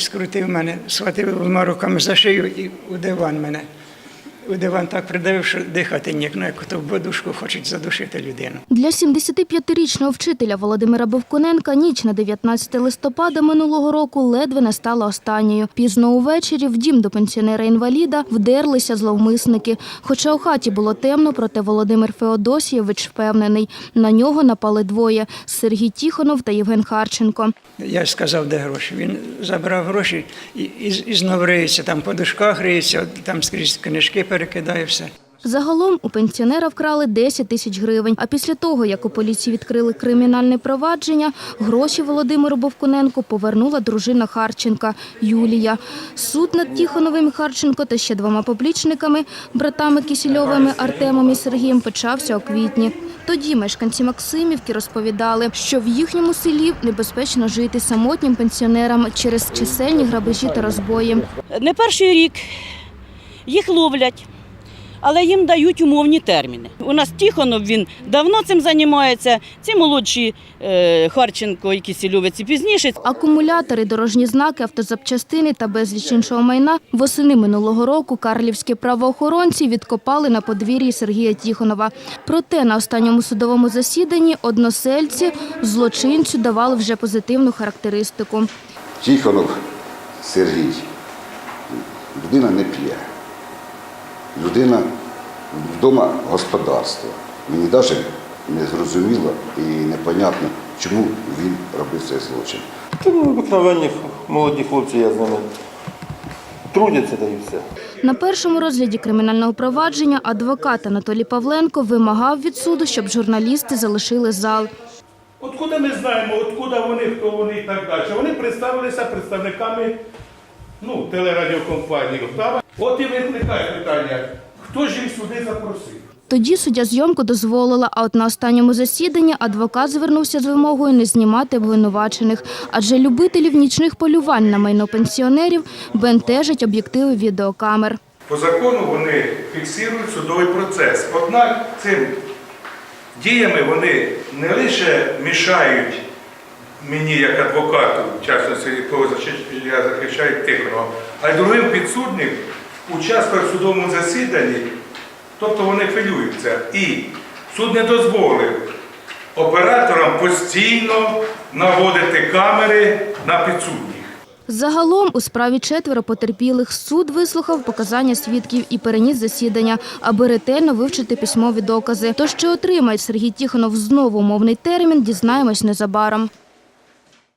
Скрутив мене, схватив двома руками за шию і у диван мене. У диван так придавив, що дихати ніяк, ну як то в подушку хочуть задушити людину. Для 75-річного вчителя Володимира Бовкуненка ніч на 19 листопада минулого року ледве не стала останньою. Пізно увечері в дім до пенсіонера-інваліда вдерлися зловмисники. Хоча у хаті було темно, проте Володимир Феодосійович впевнений, на нього напали двоє – Сергій Тіхонов та Євген Харченко. Я ж сказав, де гроші. Він забрав гроші і, і, і знов риється, там по дужках риється, там скрізь книжки перекидає все. Загалом у пенсіонера вкрали 10 тисяч гривень. А після того, як у поліції відкрили кримінальне провадження, гроші Володимиру Бовкуненку повернула дружина Харченка Юлія. Суд над Тіхоновим Харченко та ще двома поплічниками, братами Кісільовими Артемом і Сергієм, почався у квітні. Тоді мешканці Максимівки розповідали, що в їхньому селі небезпечно жити самотнім пенсіонерам через чисельні грабежі та розбої. Не перший рік їх ловлять, але їм дають умовні терміни. У нас Тихонов він давно цим займається. Ці молодші е, Харченко і Кисельовець і пізніше. Акумулятори, дорожні знаки, автозапчастини та безліч іншого майна восени минулого року карлівські правоохоронці відкопали на подвір'ї Сергія Тіхонова. Проте на останньому судовому засіданні односельці злочинцю давали вже позитивну характеристику. Тихонов Сергій. Людина не п'є. Людина вдома господарство. Мені навіть не зрозуміло і непонятно, чому він робив цей злочин. Та ну, обикновенні молоді хлопці, я з ними трудяться та і все. На першому розгляді кримінального провадження адвокат Анатолій Павленко вимагав від суду, щоб журналісти залишили зал. Откуда ми знаємо, откуда вони, хто вони і так далі. Вони представилися представниками ну, телерадіокомпанії. Правда? От і виникає питання, хто ж їх сюди запросив? Тоді суддя зйомку дозволила, а от на останньому засіданні адвокат звернувся з вимогою не знімати обвинувачених, адже любителів нічних полювань на майно пенсіонерів бентежать об'єктиви відеокамер. По закону вони фіксують судовий процес. Однак цим діями вони не лише мішають мені як адвокату, в частності якого защи- я захищаю Тихонова, а й другим підсудним участвувати в судовому засіданні, тобто вони хвилюються. І суд не дозволив операторам постійно наводити камери на підсудніх. Загалом у справі четверо потерпілих суд вислухав показання свідків і переніс засідання, аби ретельно вивчити письмові докази. То що отримає Сергій Тіхонов знову умовний термін, дізнаємось незабаром.